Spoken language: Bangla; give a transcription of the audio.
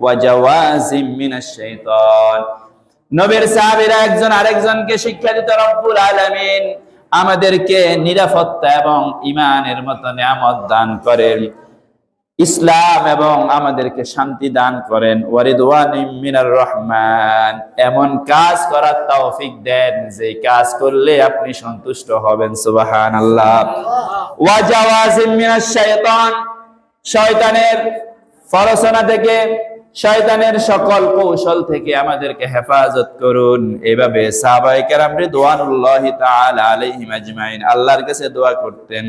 ওয়া একজন আরেকজনকে শিক্ষা দিত, রব্বুল আলমিন আমাদেরকে নিরাপত্তা এবং ইমানের মতো নিয়ামত দান করেন। ইসলাম এবং আমাদেরকে শান্তি দান করেন। মিনার রহমান। এমন কাজ করার তৌফিক দেন যে কাজ করলে আপনি সন্তুষ্ট হবেন জাওয়াজিম মিনাশ শাইতান। শয়তানের ফরসনা থেকে, শয়তানের সকল কৌশল থেকে আমাদেরকে হেফাজত করুন। এভাবে সাহাবায়ে কেরাম রিদওয়ানুল্লাহি তাআলা আলাইহিম আজমাইন আল্লাহর কাছে দোয়া করতেন।